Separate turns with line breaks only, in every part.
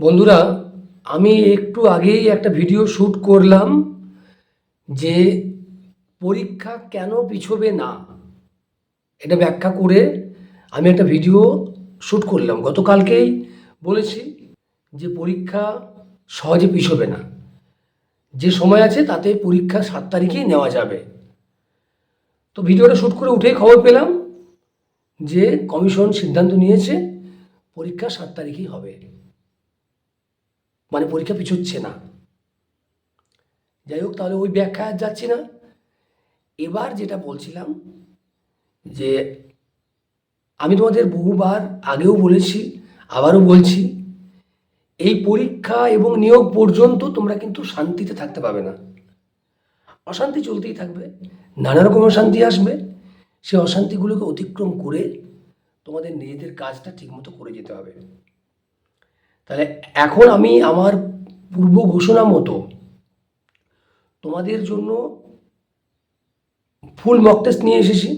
বন্ধুরা, আমি একটু আগেই একটা ভিডিও শ্যুট করলাম যে পরীক্ষা কেন পিছবে না? এটা ব্যাখ্যা করে আমি একটা ভিডিও শ্যুট করলাম। গতকালকেই বলেছি যে পরীক্ষা সহজে পিছবে না। যে সময় আছে তাতে পরীক্ষা সাত তারিখেই নেওয়া যাবে। তো ভিডিওটা শ্যুট করে উঠেই খবর পেলাম যে কমিশন সিদ্ধান্ত নিয়েছে পরীক্ষা সাত তারিখেই হবে। মানে পরীক্ষা পিছুচ্ছে না। যাই হোক, তাহলে ওই ব্যাখ্যা যাচ্ছি না। এবার যেটা বলছিলাম যে, আমি তোমাদের বহুবার আগেও বলেছি, আবারও বলছি, এই পরীক্ষা এবং নিয়োগ পর্যন্ত তোমরা কিন্তু শান্তিতে থাকতে পারবে না। অশান্তি চলতেই থাকবে, নানা রকম অশান্তি আসবে। সে অশান্তিগুলোকে অতিক্রম করে তোমাদের নিজেদের কাজটা ঠিকমতো করে যেতে হবে। তাহলে এখন আমি আমার পূর্ব ঘোষণা মতো তোমাদের জন্য ফুল মক টেস্ট নিয়ে এসেছি।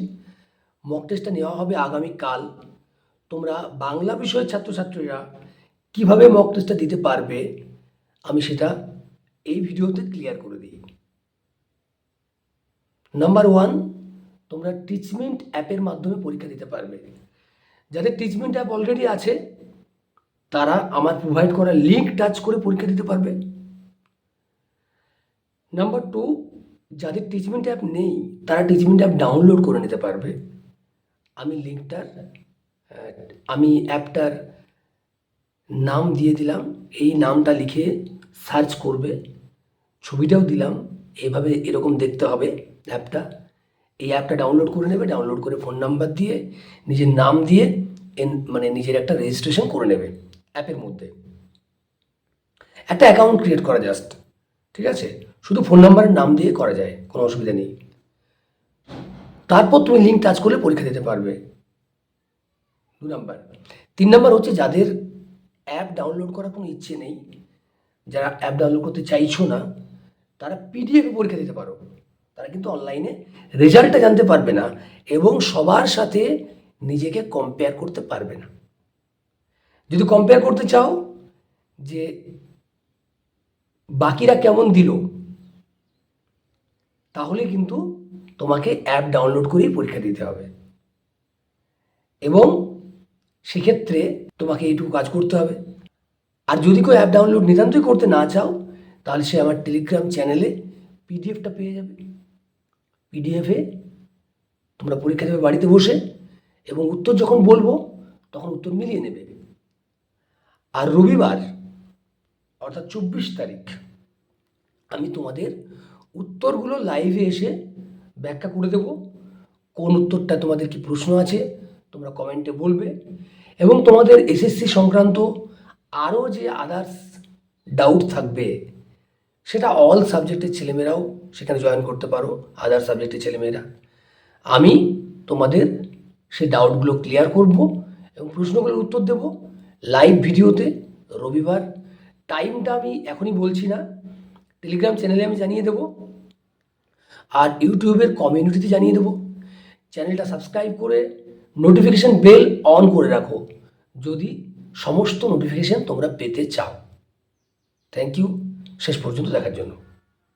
মক টেস্টটা নেওয়া হবে আগামীকাল। তোমরা বাংলা বিষয়ের ছাত্রছাত্রীরা কীভাবে মক টেস্টটা দিতে পারবে, আমি সেটা এই ভিডিওতে ক্লিয়ার করে দিই। নাম্বার ওয়ান তোমরা টিচমেন্ট অ্যাপের মাধ্যমে পরীক্ষা দিতে পারবে। যাদের টিচমেন্ট অ্যাপ অলরেডি আছে তারা আমার প্রোভাইড করা লিঙ্ক টাচ করে পরীক্ষা দিতে পারবে। নাম্বার টু যাদের টিচমেন্ট অ্যাপ নেই, তারা টিচমেন্ট অ্যাপ ডাউনলোড করে নিতে পারবে। আমি লিঙ্কটার আমি অ্যাপটার নাম দিয়ে দিলাম। এই নামটা লিখে সার্চ করবে। ছবিটাও দিলাম। এভাবে এরকম দেখতে হবে অ্যাপটা এই অ্যাপটা ডাউনলোড করে নেবে ডাউনলোড করে ফোন নাম্বার দিয়ে, নিজের নাম দিয়ে মানে নিজের একটা রেজিস্ট্রেশন করে নেবে। অ্যাপের মধ্যে। একটা অ্যাকাউন্ট ক্রিয়েট করা জাস্ট ঠিক আছে? শুধু ফোন নাম্বারের নাম দিয়ে করা যায়, কোনো অসুবিধা নেই। তারপর তুমি লিঙ্ক টাচ করলে পরীক্ষা দিতে পারবে। দু নাম্বার তিন নাম্বার হচ্ছে যাদের অ্যাপ ডাউনলোড করার কোনো ইচ্ছে নেই, যারা অ্যাপ ডাউনলোড করতে চাইছো না, তারা পিডিএফ পরীক্ষা দিতে পারো। তারা কিন্তু অনলাইনে রেজাল্টটা জানতে পারবে না এবং সবার সাথে নিজেকে কম্পেয়ার করতে পারবে না। যদি কম্পেয়ার করতে চাও যে বাকিরা কেমন দিল, তাহলে কিন্তু তোমাকে অ্যাপ ডাউনলোড করেই পরীক্ষা দিতে হবে। এবং সেক্ষেত্রে তোমাকে এইটুকু কাজ করতে হবে। আর যদি কেউ অ্যাপ ডাউনলোড নিতান্তই করতে না চাও, তাহলে সে আমার টেলিগ্রাম চ্যানেলে পিডিএফটা পেয়ে যাবে। পিডিএফে তোমরা পরীক্ষা দেবে বাড়িতে বসে, এবং উত্তর যখন বলব, তখন উত্তর মিলিয়ে নেবে। আর রবিবার, অর্থাৎ চব্বিশ তারিখ, আমি তোমাদের উত্তরগুলো লাইভে এসে ব্যাখ্যা করে দেব। কোন উত্তরটা তোমাদের কি প্রশ্ন আছে, তোমরা কমেন্টে বলবে। এবং তোমাদের এসএসসি সংক্রান্ত আরও যে আদার্স ডাউট থাকবে, সেটা অল সাবজেক্টের ছেলেমেয়েরাও সেখানে জয়েন করতে পারো আদার সাবজেক্টের ছেলেমেয়েরা। আমি তোমাদের সেই ডাউটগুলো ক্লিয়ার করব এবং প্রশ্নগুলোর উত্তর দেব। লাইভ ভিডিওতে রবিবার। টাইমটা আমি এখনই বলছি না। টেলিগ্রাম চ্যানেলে আমি জানিয়ে দেব। আর ইউটিউবের কমিউনিটিতে জানিয়ে দেব। চ্যানেলটা সাবস্ক্রাইব করে নোটিফিকেশান বেল অন করে রাখো। যদি সমস্ত নোটিফিকেশান তোমরা পেতে চাও। থ্যাংক ইউ শেষ পর্যন্ত দেখার জন্য।